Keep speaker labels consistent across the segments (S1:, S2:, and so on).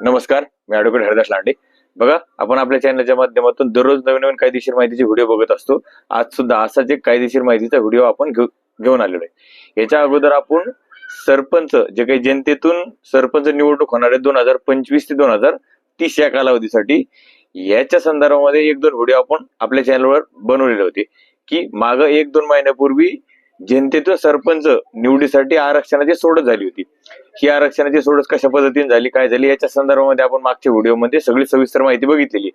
S1: नमस्कार मी ॲडव्होकेट हरदास लांडे. बघा आपण आपल्या चॅनलच्या माध्यमातून दररोज नवीन नवीन कायदेशीर माहितीचे व्हिडिओ बघत असतो. आज सुद्धा असाच एक कायदेशीर माहितीचा व्हिडिओ आपण घेऊन आलेलो आहे. याच्या अगोदर आपण सरपंच जे काही जनतेतून सरपंच निवडणूक होणार आहे दोन हजार पंचवीस ते दोन हजार तीस या कालावधीसाठी याच्या संदर्भामध्ये एक दोन व्हिडिओ आपण आपल्या चॅनलवर बनवलेले होते. की माग एक दोन महिन्यापूर्वी जनतेतून सरपंच निवडीसाठी आरक्षणाची सोडत झाली होती. ही आरक्षणाची सोडत कशा पद्धतीने झाली काय झाली याच्या संदर्भामध्ये आपण मागच्या व्हिडिओमध्ये सगळी सविस्तर माहिती बघितलेली.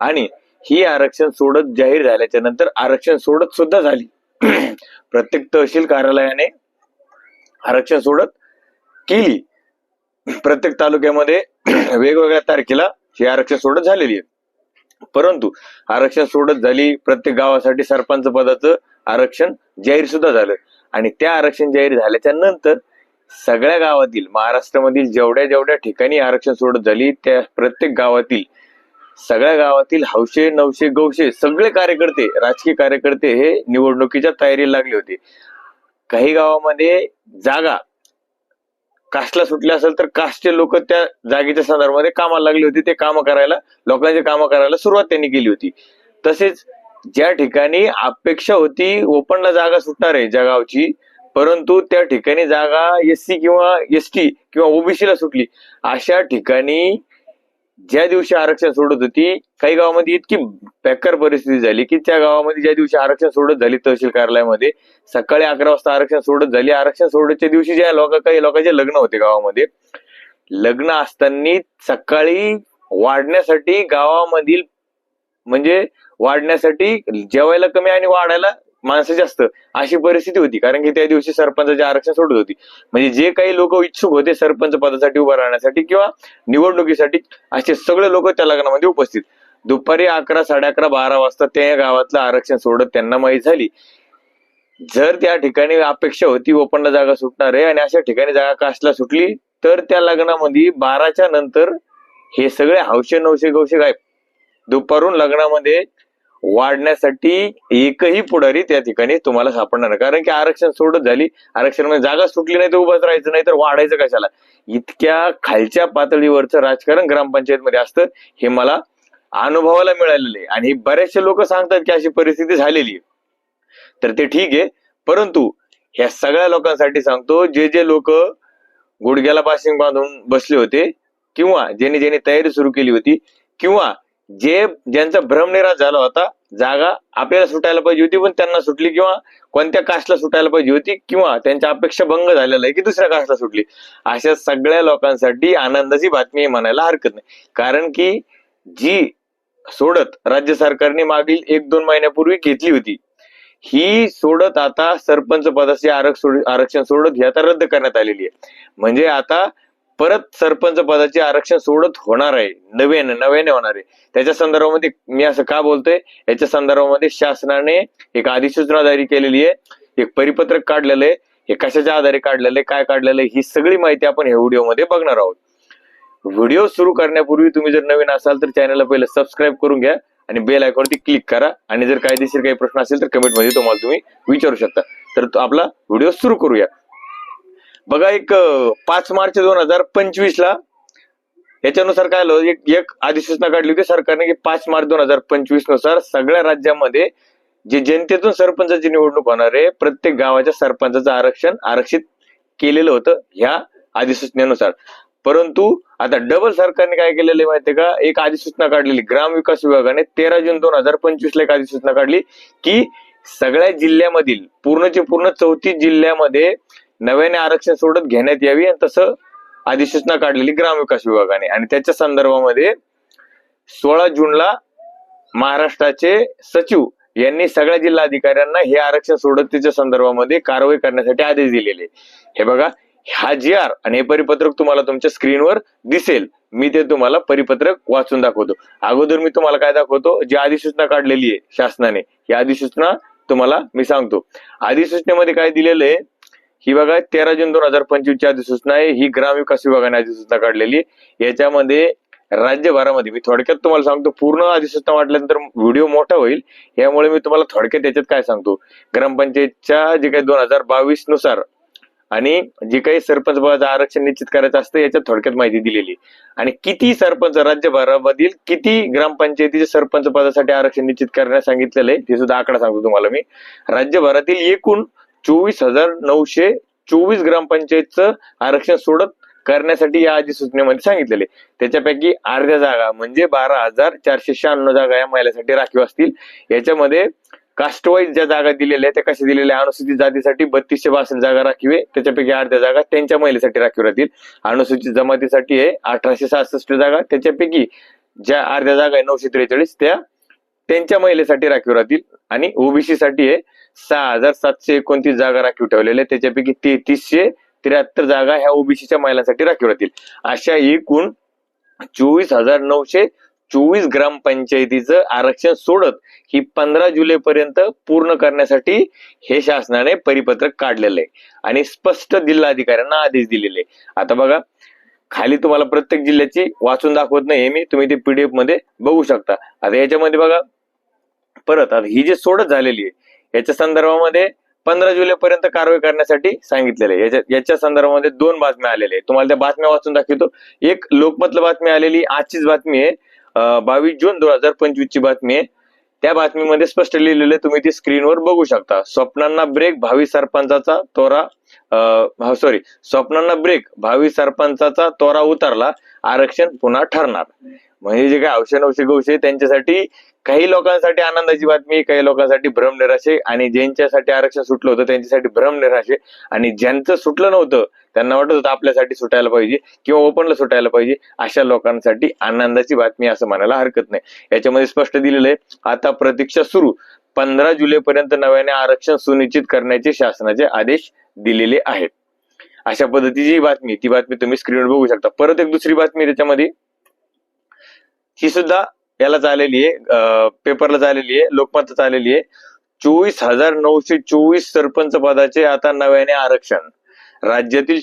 S1: आणि ही आरक्षण सोडत जाहीर झाल्याच्यानंतर आरक्षण सोडत सुद्धा झाली. प्रत्येक तहसील कार्यालयाने आरक्षण सोडत केली. प्रत्येक तालुक्यामध्ये वेगवेगळ्या तारखेला ही आरक्षण सोडत झालेली आहे. परंतु आरक्षण सोडत झाली प्रत्येक गावासाठी सरपंच पदाचं आरक्षण जाहीर सुद्धा झालं. आणि त्या आरक्षण जाहीर झाल्याच्यानंतर सगळ्या गावातील महाराष्ट्रामधील जेवढ्या जेवढ्या ठिकाणी आरक्षण सोडत झाली त्या प्रत्येक गावातील सगळ्या गावातील हौशे नवशे गौशे सगळे कार्यकर्ते राजकीय कार्यकर्ते हे निवडणुकीच्या तयारीला लागले होते. काही गावामध्ये जागा कास्टला सुटल्या असेल तर कास्टचे लोक त्या जागेच्या संदर्भामध्ये कामाला लागले होते. ते काम करायला लोकांचे काम करायला सुरुवात त्यांनी केली होती. तसेच ज्या ठिकाणी अपेक्षा होती ओपनला जागा सुटणार आहे ज्या गावची परंतु त्या ठिकाणी जागा एस सी किंवा एस टी किंवा ओबीसीला सुटली. अशा ठिकाणी ज्या दिवशी आरक्षण सोडत होती काही गावामध्ये इतकी बेकार परिस्थिती झाली की त्या गावामध्ये ज्या दिवशी आरक्षण सोडत झाली तहसील कार्यालयामध्ये सकाळी अकरा वाजता आरक्षण सोडत झाली. आरक्षण सोडतच्या दिवशी ज्या लोक काही लोकांचे लग्न होते गावामध्ये लग्न असताना सकाळी वाढण्यासाठी गावामधील म्हणजे वाढण्यासाठी जेवायला कमी आणि वाढायला माणसं जास्त अशी परिस्थिती होती. कारण की त्या दिवशी सरपंचाचे आरक्षण सोडत होती. म्हणजे जे काही लोक इच्छुक होते सरपंच पदासाठी उभं राहण्यासाठी किंवा निवडणुकीसाठी असे सगळे लोक त्या लग्नामध्ये उपस्थित. दुपारी अकरा साडे अकरा बारा वाजता त्या गावातलं आरक्षण सोडत त्यांना माहीत झाली. जर त्या ठिकाणी अपेक्षा होती ओपनला जागा सुटणार आहे आणि अशा ठिकाणी जागा कासला सुटली तर त्या लग्नामध्ये बाराच्या नंतर हे सगळे हौशे नवशे गवशे गायब. दुपारून लग्नामध्ये वाढण्यासाठी एकही पुढारी त्या ठिकाणी तुम्हाला सापडणार नाही. कारण की आरक्षण सोडत झाली आरक्षण म्हणजे जागा सुटली नाही तर उभाच राहायचं नाही तर वाढायचं कशाला? इतक्या खालच्या पातळीवरचं राजकारण ग्रामपंचायतमध्ये असतं हे मला अनुभवाला मिळालेलं आहे. आणि बरेचसे लोक सांगतात की अशी परिस्थिती झालेली आहे. तर ते ठीक आहे परंतु ह्या सगळ्या लोकांसाठी सांगतो जे जे लोक गुडघ्याला पासिंग बांधून बसले होते किंवा ज्यांनी ज्यांनी तयारी सुरू केली होती किंवा जे ज्यांचा भ्रमनिराश झाला होता जागा आपल्याला सुटायला पाहिजे होती पण त्यांना सुटली किंवा कोणत्या कास्टला सुटायला पाहिजे होती किंवा त्यांच्या अपेक्षा भंग झालेला आहे की दुसऱ्या कास्टला सुटली. अशा सगळ्या लोकांसाठी आनंदाची बातमी म्हणायला हरकत नाही. कारण की जी सोडत राज्य सरकारने मागील एक दोन महिन्यापूर्वी घेतली होती ही सोडत आता सरपंच पदाचे आरक्षण आरक्षण सोडत ही आता रद्द करण्यात आलेली आहे. म्हणजे आता परत सरपंच पदाचे आरक्षण सोडत होणार आहे. नव्याने नव्याने होणार आहे. त्याच्या संदर्भामध्ये मी असं का बोलतोय? याच्या संदर्भामध्ये शासनाने एक अधिसूचना जारी केलेली आहे. एक परिपत्रक काढलेलं आहे. हे कशाच्या आधारे काढलेलं आहे? काय काढलेलं आहे? ही सगळी माहिती आपण ह्या व्हिडिओमध्ये बघणार आहोत. व्हिडिओ सुरू करण्यापूर्वी तुम्ही जर नवीन असाल तर चॅनलला पहिलं सबस्क्राईब करून घ्या आणि बेल आयकॉनवरती क्लिक करा आणि जर कायदेशीर काही प्रश्न असेल तर कमेंटमध्ये तुम्हाला तुम्ही विचारू शकता. तर तो आपला व्हिडिओ सुरू करूया. बघा एक पाच मार्च दोन हजार पंचवीस ला याच्यानुसार काय झालं एक एक अधिसूचना काढली होती सरकारने की पाच मार्च दोन हजार पंचवीसनुसार सगळ्या राज्यामध्ये जे जनतेतून सरपंचाची निवडणूक होणार आहे प्रत्येक गावाच्या सरपंचाचं आरक्षण आरक्षित केलेलं होतं ह्या अधिसूचनेनुसार. परंतु आता डबल सरकारने काय केलेलं आहे माहितीये का? एक अधिसूचना काढलेली ग्राम विकास विभागाने तेरा जून दोन हजार पंचवीस ला एक अधिसूचना काढली की सगळ्या जिल्ह्यामधील पूर्णचे पूर्ण चौतीस जिल्ह्यामध्ये नव्याने आरक्षण सोडत घेण्यात यावी आणि तसं अधिसूचना काढलेली ग्रामविकास विभागाने. आणि त्याच्या संदर्भामध्ये सोळा जूनला महाराष्ट्राचे सचिव यांनी सगळ्या जिल्हा अधिकाऱ्यांना हे आरक्षण सोडतीच्या संदर्भामध्ये कारवाई करण्यासाठी आदेश दिलेले. हे बघा हा जी आर आणि हे परिपत्रक तुम्हाला तुमच्या स्क्रीनवर दिसेल. मी ते तुम्हाला परिपत्रक वाचून दाखवतो. अगोदर मी तुम्हाला काय दाखवतो? जी अधिसूचना काढलेली आहे शासनाने ही अधिसूचना तुम्हाला मी सांगतो. अधिसूचनेमध्ये काय दिलेलं आहे? ही बघा तेरा जून दोन हजार पंचवीस ची अधिसूचना आहे. ही ग्रामविकास विभागाने अधिसूचना काढलेली याच्यामध्ये राज्यभरामध्ये मी थोडक्यात तुम्हाला सांगतो पूर्ण अधिसूचना वाटल्यानंतर व्हिडिओ मोठा होईल. यामुळे मी तुम्हाला थोडक्यात याच्यात काय सांगतो. ग्रामपंचायतच्या जे काही दोन हजार बावीसनुसार आणि जे काही सरपंच पदाचं आरक्षण निश्चित करायचं असतं याच्यात थोडक्यात माहिती दिलेली आणि किती सरपंच राज्यभरामधील किती ग्रामपंचायतीचे सरपंच पदासाठी आरक्षण निश्चित करण्यास सांगितलेलं आहे ते सुद्धा आकडा सांगतो तुम्हाला मी. राज्यभरातील एकूण चोवीस हजार नऊशे चोवीस ग्रामपंचायतचं आरक्षण सोडत करण्यासाठी या आधी सूचनेमध्ये सांगितलेले. त्याच्यापैकी अर्ध्या जागा म्हणजे बारा हजार चारशे शहाण्णव जागा या महिलांसाठी राखीव असतील. याच्यामध्ये कास्टवाईज ज्या जागा दिलेल्या आहेत त्या कशा दिलेल्या अनुसूचित जातीसाठी बत्तीसशे बासष्ट जागा राखीव आहे. त्याच्यापैकी अर्ध्या जागा त्यांच्या महिलेसाठी राखीव राहतील. अनुसूचित जमातीसाठी आहे अठराशे सहासष्ट जागा. त्याच्यापैकी ज्या अर्ध्या जागा आहे नऊशे त्रेचाळीस त्या त्यांच्या महिलेसाठी राखीव राहतील. आणि ओबीसी साठी आहे सहा हजार सातशे एकोणतीस जागा राखीव ठेवलेल्या त्याच्यापैकी तेहतीसशे त्र्याहत्तर जागा ह्या ओबीसीच्या महिलांसाठी राखीव राहतील. अशा एकूण चोवीस हजार नऊशे चोवीस ग्रामपंचायतीचं आरक्षण सोडत ही पंधरा जुलै पर्यंत पूर्ण करण्यासाठी हे शासनाने परिपत्रक काढलेलं आहे. आणि स्पष्ट जिल्हाधिकाऱ्यांना आदेश दिलेले आहे. आता बघा खाली तुम्हाला प्रत्येक जिल्ह्याची वाचून दाखवत नाही मी तुम्ही ते पीडीएफमध्ये बघू शकता. आता याच्यामध्ये बघा परत आता ही जी सोडत झालेली आहे याच्या संदर्भामध्ये पंधरा जुलै पर्यंत कारवाई करण्यासाठी सांगितलेले याच्या याच्या संदर्भामध्ये दोन बातम्या आलेल्या आहेत. तुम्हाला त्या बातम्या वाचून दाखवतो. एक लोकमतला बातमी आलेली आजचीच बातमी आहे. बावीस जून दोन हजार पंचवीस ची बातमी आहे. त्या बातमीमध्ये स्पष्ट लिहिलेलं तुम्ही ती स्क्रीनवर बघू शकता. स्वप्नांना ब्रेक भावी सरपंचाचा तोरा सॉरी स्वप्नांना ब्रेक भावी सरपंचाचा तोरा उतरला. आरक्षण पुन्हा ठरणार. म्हणजे जे काही औषध औषध गौशे त्यांच्यासाठी काही लोकांसाठी आनंदाची बातमी काही लोकांसाठी भ्रम निराशे आणि ज्यांच्यासाठी आरक्षण सुटलं होतं त्यांच्यासाठी भ्रमनिराशे आणि ज्यांचं सुटलं नव्हतं त्यांना वाटत होतं आपल्यासाठी सुटायला पाहिजे किंवा ओपनला सुटायला पाहिजे अशा लोकांसाठी आनंदाची बातमी असं म्हणायला हरकत नाही. याच्यामध्ये स्पष्ट दिलेलं आहे आता प्रतीक्षा सुरू. पंधरा जुलै पर्यंत नव्याने आरक्षण सुनिश्चित करण्याचे शासनाचे आदेश दिलेले आहेत. अशा पद्धतीची बातमी ती बातमी तुम्ही स्क्रीनवर बघू शकता. परत एक दुसरी बातमी त्याच्यामध्ये. ही सुद्धा याला चाललेली आहे पेपरला चाललेली आहे लोकमतला चाललेली आहे. चोवीस हजार नऊशे चोवीस सरपंच पदाचे आता नव्याने आरक्षण. राज्यातील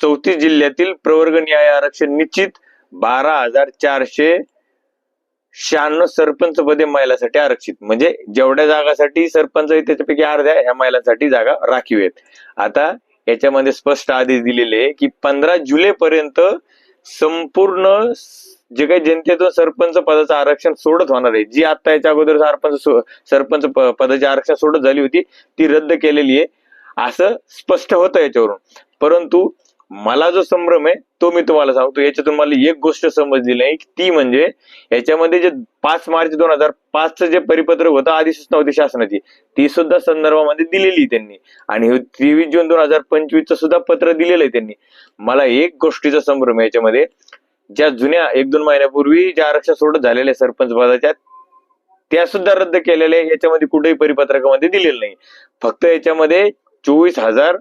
S1: चौतीस जिल्ह्यातील प्रवर्ग न्याय आरक्षण निश्चित बारा हजार चारशे शहाण्णव सरपंच पदे महिलांसाठी आरक्षित. म्हणजे जेवढ्या जागासाठी सरपंच आहे त्याच्यापैकी अर्ध्या ह्या महिलांसाठी जागा राखीव आहेत. आता याच्यामध्ये स्पष्ट आदेश दिलेले आहे की पंधरा जुलै पर्यंत संपूर्ण जे काही जनतेतून सरपंच पदाचं आरक्षण सोडत होणार आहे जी आता याच्या अगोदर सरपंच सरपंच पदाची आरक्षण सोडत झाली होती ती रद्द केलेली आहे. असं स्पष्ट होतं याच्यावरून. परंतु मला जो संभ्रम आहे तो मी तुम्हाला सांगतो. याच्यातून मला एक गोष्ट समजली नाही ती म्हणजे याच्यामध्ये जे पाच मार्च दोन हजार पाचचं जे परिपत्रक होतं अधिसूचना होती शासनाची ती सुद्धा संदर्भामध्ये दिलेली आहे त्यांनी. आणि तेवीस जून दोन हजार पंचवीसचं सुद्धा पत्र दिलेलं आहे त्यांनी. मला एक गोष्टीचा संभ्रम आहे याच्यामध्ये. ज्या जुन्या एक दोन महिन्यापूर्वी ज्या आरक्षण सोडत झालेल्या सरपंच पदाच्या त्या सुद्धा रद्द केलेल्या याच्यामध्ये कुठेही परिपत्रकामध्ये दिलेलं नाही. फक्त याच्यामध्ये चोवीस हजार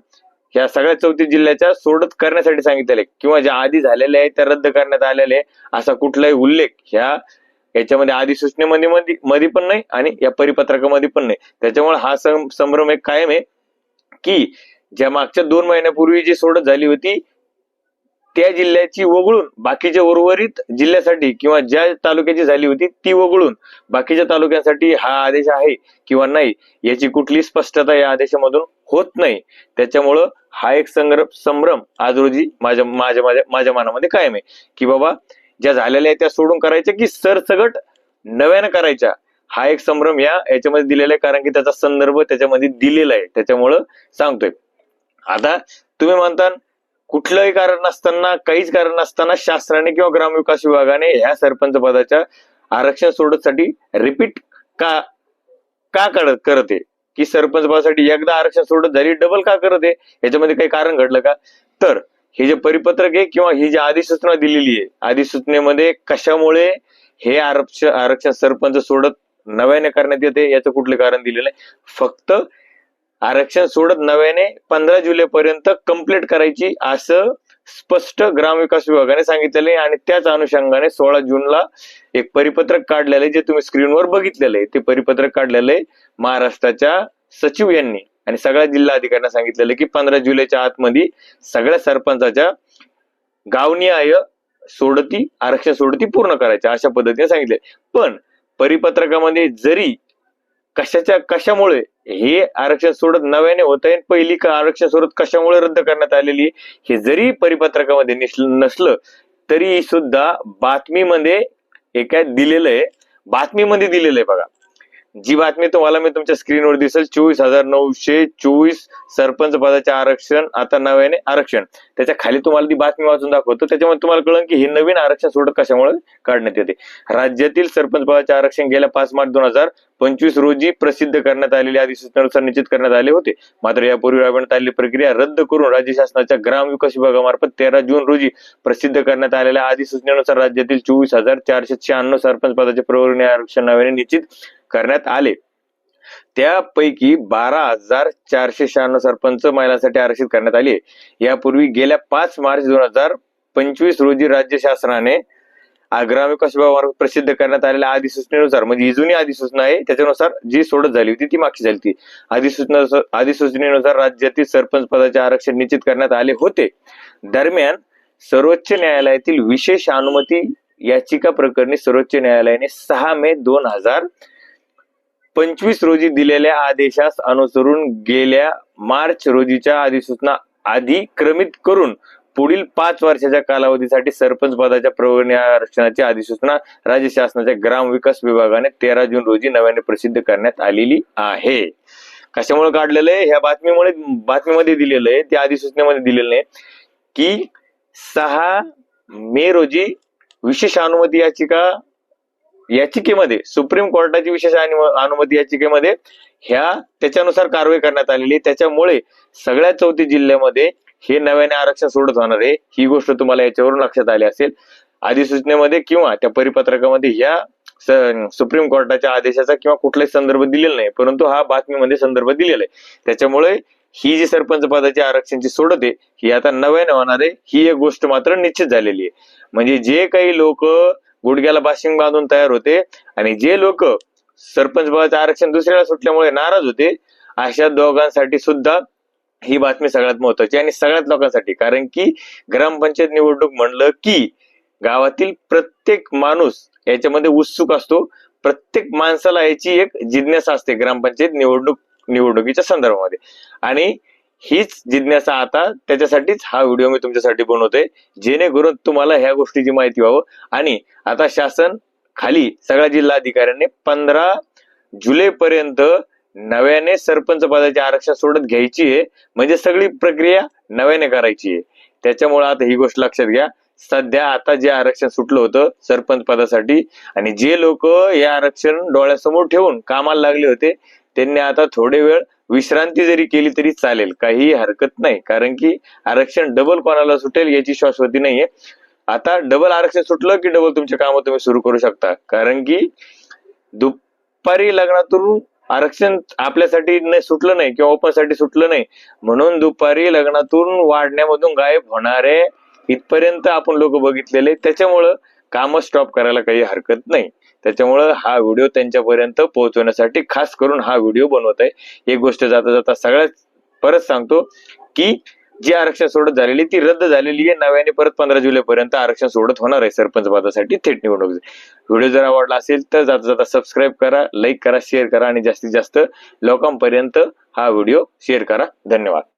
S1: ह्या सगळ्या चौथी जिल्ह्याच्या सोडत करण्यासाठी सांगितलेले किंवा ज्या आधी झालेल्या आहेत त्या रद्द करण्यात आलेल्या आहे असा कुठलाही उल्लेख ह्या याच्यामध्ये अधिसूचनेमध्ये मध्ये मध्ये पण नाही आणि या परिपत्रकामध्ये पण नाही. त्याच्यामुळे हा संभ्रम एक कायम आहे की ज्या मागच्या दोन महिन्यापूर्वी जी सोडत झाली होती त्या जिल्ह्याची वगळून बाकीच्या उर्वरित जिल्ह्यासाठी किंवा ज्या तालुक्याची झाली होती ती वगळून बाकीच्या तालुक्यांसाठी हा आदेश आहे किंवा नाही याची कुठली स्पष्टता या आदेशामधून होत नाही. त्याच्यामुळं हा एक संभ्रम आज रोजी माझ्या माझ्या माझ्या माझ्या मनामध्ये कायम आहे. की बाबा ज्या झालेल्या आहेत त्या सोडून करायच्या की सरसगट नव्यानं करायच्या? हा एक संभ्रम या याच्यामध्ये दिलेला आहे कारण की त्याचा संदर्भ त्याच्यामध्ये दिलेला आहे. त्याच्यामुळं सांगतोय. आता तुम्ही म्हणता कुठलंही कारण नसताना काहीच कारण नसताना शासनाने किंवा ग्रामविकास विभागाने ह्या सरपंच पदाच्या आरक्षण सोडतसाठी रिपीट का का करत करते? की सरपंच पदासाठी एकदा आरक्षण सोडत झाली डबल का करत? आहे याच्यामध्ये काही कारण घडलं का? तर हे जे परिपत्रक आहे किंवा ही जी अधिसूचना दिलेली आहे अधिसूचनेमध्ये कशामुळे हे आरक्षण आरक्षण सरपंच सोडत नव्याने करण्यात येते याचं कुठलं कारण दिलेलं आहे? फक्त आरक्षण सोडत नव्याने पंधरा जुलै पर्यंत कंप्लीट करायची असं स्पष्ट ग्रामविकास विभागाने सांगितलेले आणि त्याच अनुषंगाने सोळा जूनला एक परिपत्रक काढलेलं आहे जे तुम्ही स्क्रीनवर बघितलेलं आहे. ते परिपत्रक काढलेलं आहे महाराष्ट्राच्या सचिव यांनी. आणि सगळ्या जिल्हा अधिकाऱ्यांना सांगितलेलं की पंधरा जुलैच्या आतमध्ये सगळ्या सरपंचाच्या गावनिहाय सोडती आरक्षण सोडती पूर्ण करायच्या अशा पद्धतीने सांगितले पण परिपत्रकामध्ये जरी कशाच्या कशामुळे? हे आरक्षण सोडत नव्याने होत आहे पहिली का आरक्षण सोडत कशामुळे रद्द करण्यात आलेली? आहे, हे जरी परिपत्रकामध्ये नसलं तरी सुद्धा बातमीमध्ये एका दिलेलं आहे. बातमीमध्ये दिलेलं आहे बघा. जी बातमी तुम्हाला मी तुमच्या स्क्रीनवर दिसेल. चोवीस हजार नऊशे चोवीस सरपंच पदाचे आरक्षण आता नव्याने आरक्षण. त्याच्याखाली तुम्हाला ती बातमी वाचून दाखवतो. त्याच्यामुळे तुम्हाला कळलं की हे नवीन आरक्षण सोडत कशामुळे काढण्यात येते. राज्यातील सरपंच पदाचे आरक्षण गेल्या पाच मार्च दोन हजार पंचवीस रोजी प्रसिद्ध करण्यात आलेल्या अधिसूचनेनुसार निश्चित करण्यात आले होते. मात्र यापूर्वी राबवण्यात आलेली प्रक्रिया रद्द करून राज्य शासनाच्या ग्रामविकास विभागामार्फत तेरा जून रोजी प्रसिद्ध करण्यात आलेल्या अधिसूचनेनुसार राज्यातील चोवीस हजार चारशे शहाण्णव सरपंच पदाचे प्रवर्ण आरक्षण नव्याने निश्चित करण्यात आले. त्यापैकी बारा हजार चारशे शहाण्णव सरपंच महिलांसाठी आरक्षित करण्यात आले. यापूर्वी गेल्या पाच मार्च दोन हजार पंचवीस रोजी राज्य शासनाने आग्रा ग्रामविकास विभागामार्फत प्रसिद्ध करण्यात आलेल्या अधिसूचनेनुसार म्हणजे ही जुनी अधिसूचना आहे त्याच्यानुसार जी सोडत झाली होती ती मागची झाली होती. अधिसूचना अधिसूचनेनुसार राज्यातील सरपंच पदाचे आरक्षण निश्चित करण्यात आले होते. दरम्यान सर्वोच्च न्यायालयातील विशेष अनुमती याचिका प्रकरणी सर्वोच्च न्यायालयाने सहा मे दोन हजार पंचवीस रोजी दिलेल्या आदेशास अनुसरून गेल्या मार्च रोजीच्या अधिसूचना अधिक्रमित करून पुढील पाच वर्षाच्या कालावधीसाठी सरपंच पदाच्या प्रवर्गीय आरक्षणाची अधिसूचना राज्य शासनाच्या ग्राम विकास विभागाने तेरा जून रोजी नव्याने प्रसिद्ध करण्यात आलेली आहे. कशामुळे काढलेलं आहे? ह्या बातमीमुळे बातमीमध्ये दिलेलं आहे त्या अधिसूचनेमध्ये दिलेलं आहे की सहा मे रोजी विशेष अनुमती याचिका याचिकेमध्ये सुप्रीम कोर्टाची विशेष अनुमती याचिकेमध्ये ह्या त्याच्यानुसार कारवाई करण्यात आलेली आहे. त्याच्यामुळे सगळ्या चौथी जिल्ह्यामध्ये हे नव्याने आरक्षण सोडत होणार आहे. ही गोष्ट तुम्हाला याच्यावरून लक्षात आली असेल. अधिसूचनेमध्ये किंवा त्या परिपत्रकामध्ये ह्या सुप्रीम कोर्टाच्या आदेशाचा किंवा कुठलाही संदर्भ दिलेला नाही. परंतु हा बातमीमध्ये संदर्भ दिलेला आहे. त्याच्यामुळे ही जी सरपंच पदाची आरक्षणची सोडत आहे ही आता नव्याने होणार आहे. ही एक गोष्ट मात्र निश्चित झालेली आहे. म्हणजे जे काही लोक गुडघ्याला बाशिंग बांधून तयार होते. आणि जे लोक सरपंच पदाचे आरक्षण दुसऱ्याला सुटल्यामुळे नाराज होते अशा दोघांसाठी सुद्धा ही बातमी सगळ्यात महत्वाची आणि सगळ्यात लोकांसाठी. कारण की ग्रामपंचायत निवडणूक म्हणलं की गावातील प्रत्येक माणूस याच्यामध्ये उत्सुक असतो. प्रत्येक माणसाला याची एक जिज्ञासा असते ग्रामपंचायत निवडणूक निवडणुकीच्या संदर्भामध्ये. आणि हीच जिज्ञासा आता त्याच्यासाठीच हा व्हिडिओ मी तुमच्यासाठी बनवतोय जेणेकरून तुम्हाला ह्या गोष्टीची माहिती व्हावं. आणि आता शासन खाली सगळ्या जिल्हा अधिकाऱ्यांनी पंधरा जुलै पर्यंत नव्याने सरपंच पदाचे आरक्षण सोडत घ्यायची आहे. म्हणजे सगळी प्रक्रिया नव्याने करायची आहे. त्याच्यामुळे आता ही गोष्ट लक्षात घ्या. सध्या आता जे आरक्षण सुटलं होतं सरपंच पदासाठी आणि जे लोक हे आरक्षण डोळ्यासमोर ठेवून कामाला लागले होते त्यांनी आता थोडे वेळ विश्रांती जरी केली तरी चालेल काही हरकत नाही. कारण की आरक्षण डबल कोणाला सुटेल याची शाश्वती नाहीये. आता डबल आरक्षण सुटलं की डबल तुमचे काम तुम्ही सुरू करू शकता. कारण की दुपारी लग्नातून आरक्षण आपल्यासाठी नाही सुटलं नाही किंवा ओपनसाठी सुटलं नाही. म्हणून दुपारी लग्नातून वाढण्यामधून गायब होणारे इथपर्यंत आपण लोक बघितलेले. त्याच्यामुळं काम स्टॉप करायला काही हरकत नाही. त्याच्यामुळं हा व्हिडिओ त्यांच्यापर्यंत पोहोचवण्यासाठी खास करून हा व्हिडिओ बनवत आहे. एक गोष्ट जाता जाता सगळ्यात परत सांगतो की जी आरक्षण सोडत झालेली ती रद्द झालेली आहे. नव्याने परत पंधरा जुलै पर्यंत आरक्षण सोडत होणार आहे सरपंच पदासाठी थेट निवडणूक. व्हिडिओ जर आवडला असेल तर जाता जाता सबस्क्राईब करा लाईक करा शेअर करा आणि जास्तीत जास्त लोकांपर्यंत हा व्हिडिओ शेअर करा. धन्यवाद.